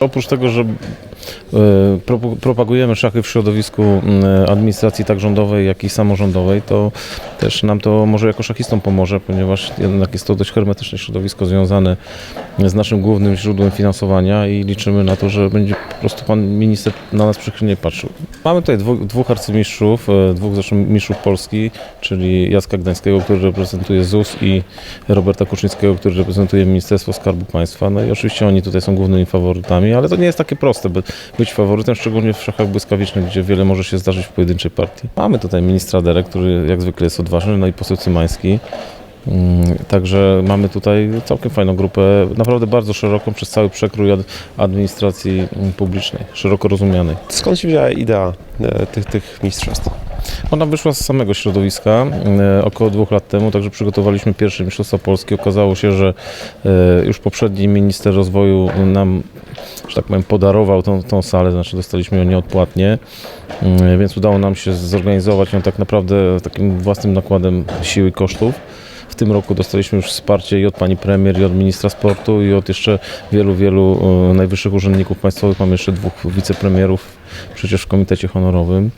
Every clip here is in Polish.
Oprócz tego, że propagujemy szachy w środowisku m, administracji tak rządowej, jak i samorządowej, to też nam to może jako szachistom pomoże, ponieważ jednak jest to dość hermetyczne środowisko związane z naszym głównym źródłem finansowania i liczymy na to, że będzie po prostu pan minister na nas przychylnie patrzył. Mamy tutaj dwóch, dwóch arcymistrzów, e, dwóch zresztą mistrzów Polski, czyli Jacka Gdańskiego, który reprezentuje ZUS i Roberta Kuczyńskiego, który reprezentuje Ministerstwo Skarbu Państwa. No i oczywiście oni tutaj są głównymi faworytami, ale to nie jest takie proste, by być faworytem, szczególnie w szachach błyskawicznych, gdzie wiele może się zdarzyć w pojedynczej partii. Mamy tutaj ministra Derek, który jak zwykle jest odważny, no i poseł Cymański. Mm, Także mamy tutaj całkiem fajną grupę, naprawdę bardzo szeroką przez cały przekrój ad- administracji mm, publicznej, szeroko rozumianej. Skąd się wzięła idea e, tych, tych mistrzostw? Ona wyszła z samego środowiska e, około dwóch lat temu, także przygotowaliśmy pierwsze Mistrzostwa Polskie. Okazało się, że e, już poprzedni minister rozwoju nam, że tak powiem, podarował tą, tą salę, znaczy dostaliśmy ją nieodpłatnie, Mm, więc udało nam się zorganizować ją tak naprawdę takim własnym nakładem sił i kosztów. W tym roku dostaliśmy już wsparcie i od pani premier, i od ministra sportu, i od jeszcze wielu, wielu e, najwyższych urzędników państwowych. Mamy jeszcze dwóch wicepremierów przecież w komitecie honorowym.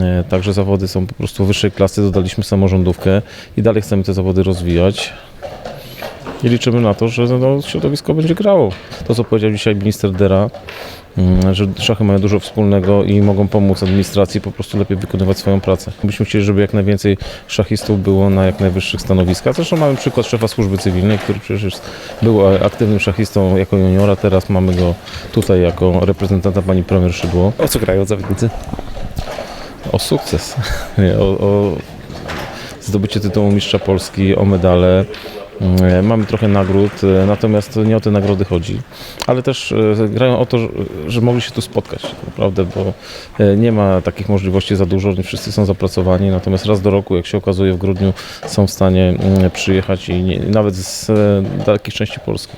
E, Także zawody są po prostu wyższej klasy, dodaliśmy samorządówkę i dalej chcemy te zawody rozwijać. I liczymy na to, że no, środowisko będzie grało. To, co powiedział dzisiaj minister Dera, mm, że szachy mają dużo wspólnego i mogą pomóc administracji po prostu lepiej wykonywać swoją pracę. Byśmy chcieli, żeby jak najwięcej szachistów było na jak najwyższych stanowiskach. Zresztą mamy przykład szefa służby cywilnej, który przecież był aktywnym szachistą jako juniora, teraz mamy go tutaj jako reprezentanta pani premier Szydło. O co grają zawodnicy? O sukces, o, o zdobycie tytułu mistrza Polski, o medale. Mm, Mamy trochę nagród, e, natomiast nie o te nagrody chodzi. Ale też e, grają o to, że- mogli się tu spotkać, naprawdę, bo e, nie ma takich możliwości za dużo, nie wszyscy są zapracowani, natomiast raz do roku, jak się okazuje w grudniu, są w stanie mm, przyjechać i nie, nawet z e, dalekich części Polski.